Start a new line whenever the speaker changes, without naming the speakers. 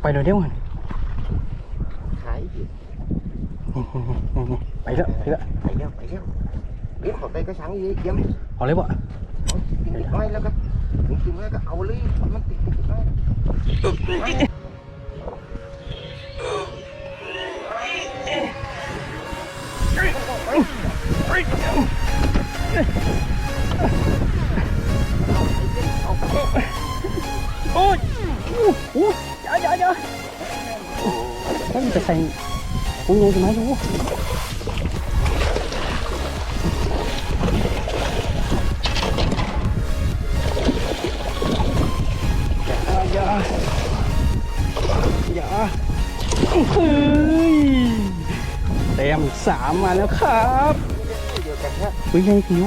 ไปเดี๋ยวเดี๋ยวมัน
ขายดิ
นี่นี่นี่ไปแล้วไปแล้ว
ไปแล้วไปแล้วเดี๋ยวขอไปกระชังอีกเยี่ยม
เอาเลยบ่
กินนิดน้อยแล้วก็ถึงกินแล้วก็เอาเลยมันติดติดน้อย
โอ้ย เดี๋ยวเดี๋ยวเดี๋ยวถ้ามันจะใส่ปุ้งยังจะมาดูอย่าอย่าอย่าเฮ้ยเต็มสามมาแล้วครับ
เดียวกันแค่
ปุ้ยใหญ่ผิว